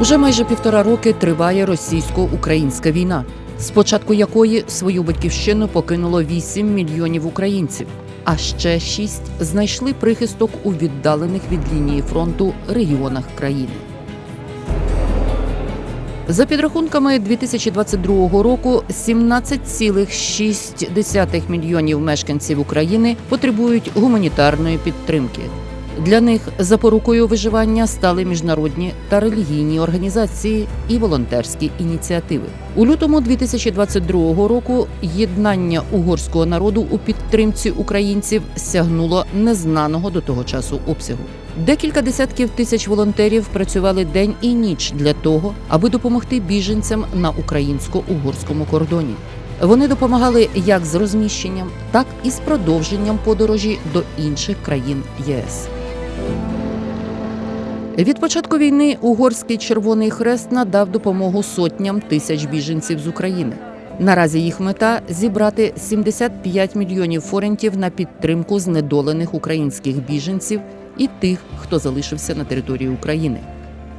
Уже майже півтора роки триває російсько-українська війна, з початку якої свою батьківщину покинуло 8 мільйонів українців, а ще 6 знайшли прихисток у віддалених від лінії фронту регіонах країни. За підрахунками 2022 року, 17,6 мільйонів мешканців України потребують гуманітарної підтримки. Для них запорукою виживання стали міжнародні та релігійні організації і волонтерські ініціативи. У лютому 2022 року єднання угорського народу у підтримці українців сягнуло незнаного до того часу обсягу. Декілька десятків тисяч волонтерів працювали день і ніч для того, аби допомогти біженцям на українсько-угорському кордоні. Вони допомагали як з розміщенням, так і з продовженням подорожі до інших країн ЄС. Від початку війни угорський Червоний Хрест надав допомогу сотням тисяч біженців з України. Наразі їх мета зібрати 75 мільйонів форентів на підтримку знедолених українських біженців і тих, хто залишився на території України.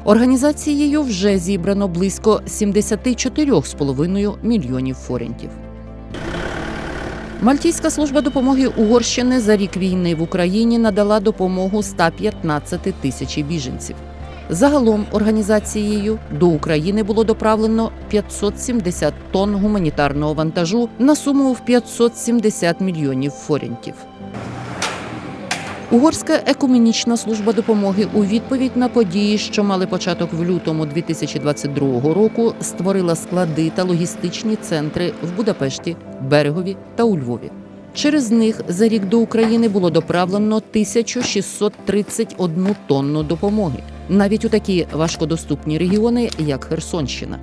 Організацією вже зібрано близько 74,5 мільйонів форентів. Мальтійська служба допомоги Угорщини за рік війни в Україні надала допомогу 115 тисячі біженців. Загалом організацією до України було доправлено 570 тонн гуманітарного вантажу на суму в 570 мільйонів форентів. Угорська екуменічна служба допомоги у відповідь на події, що мали початок в лютому 2022 року, створила склади та логістичні центри в Будапешті, Берегові та у Львові. Через них за рік до України було доправлено 1631 тонну допомоги, навіть у такі важкодоступні регіони, як Херсонщина.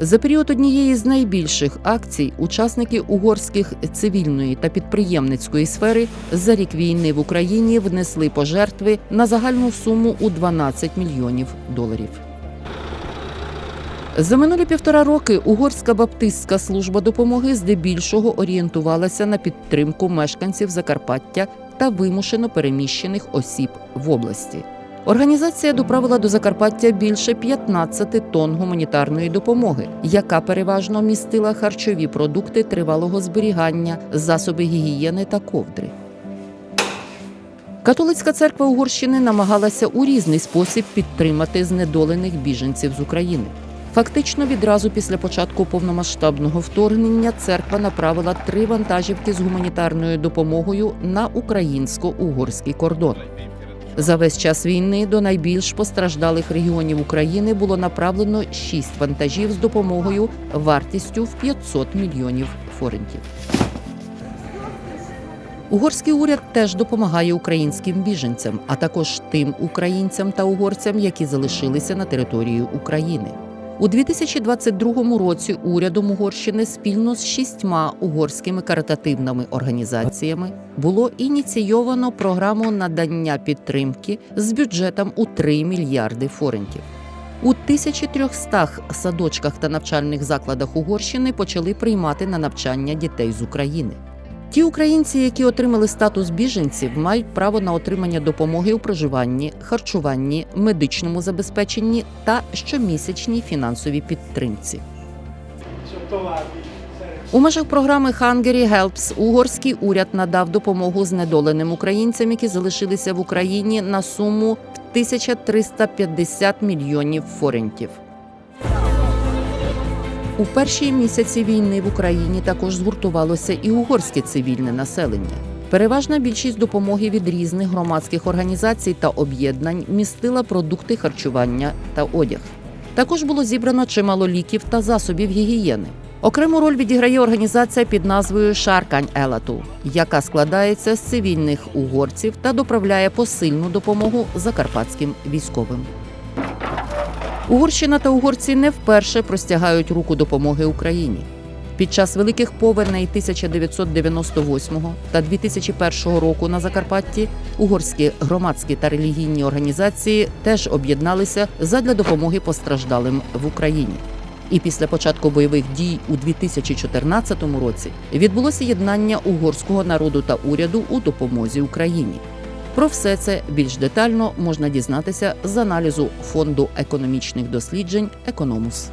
За період однієї з найбільших акцій учасники угорських цивільної та підприємницької сфери за рік війни в Україні внесли пожертви на загальну суму у 12 мільйонів доларів. За минулі півтора роки угорська баптистська служба допомоги здебільшого орієнтувалася на підтримку мешканців Закарпаття та вимушено переміщених осіб в області. Організація доправила до Закарпаття більше 15 тонн гуманітарної допомоги, яка переважно містила харчові продукти тривалого зберігання, засоби гігієни та ковдри. Католицька церква Угорщини намагалася у різний спосіб підтримати знедолених біженців з України. Фактично, відразу після початку повномасштабного вторгнення церква направила три вантажівки з гуманітарною допомогою на українсько-угорський кордон. За весь час війни до найбільш постраждалих регіонів України було направлено шість вантажів з допомогою вартістю в 500 мільйонів форентів. Угорський уряд теж допомагає українським біженцям, а також тим українцям та угорцям, які залишилися на території України. У 2022 році урядом Угорщини спільно з шістьма угорськими каритативними організаціями було ініційовано програму надання підтримки з бюджетом у 3 мільярди форентів. У 1300 садочках та навчальних закладах Угорщини почали приймати на навчання дітей з України. Ті українці, які отримали статус біженців, мають право на отримання допомоги у проживанні, харчуванні, медичному забезпеченні та щомісячній фінансовій підтримці. У межах програми Hungary Helps угорський уряд надав допомогу знедоленим українцям, які залишилися в Україні на суму в 1350 мільйонів форентів. У перші місяці війни в Україні також згуртувалося і угорське цивільне населення. Переважна більшість допомоги від різних громадських організацій та об'єднань містила продукти харчування та одяг. Також було зібрано чимало ліків та засобів гігієни. Окрему роль відіграє організація під назвою Шаркань Елату, яка складається з цивільних угорців та доправляє посильну допомогу закарпатським військовим. Угорщина та угорці не вперше простягають руку допомоги Україні. Під час великих повеней 1998 та 2001 року на Закарпатті угорські громадські та релігійні організації теж об'єдналися задля допомоги постраждалим в Україні. І після початку бойових дій у 2014 році відбулося єднання угорського народу та уряду у допомозі Україні. Про все це більш детально можна дізнатися з аналізу фонду економічних досліджень Економус.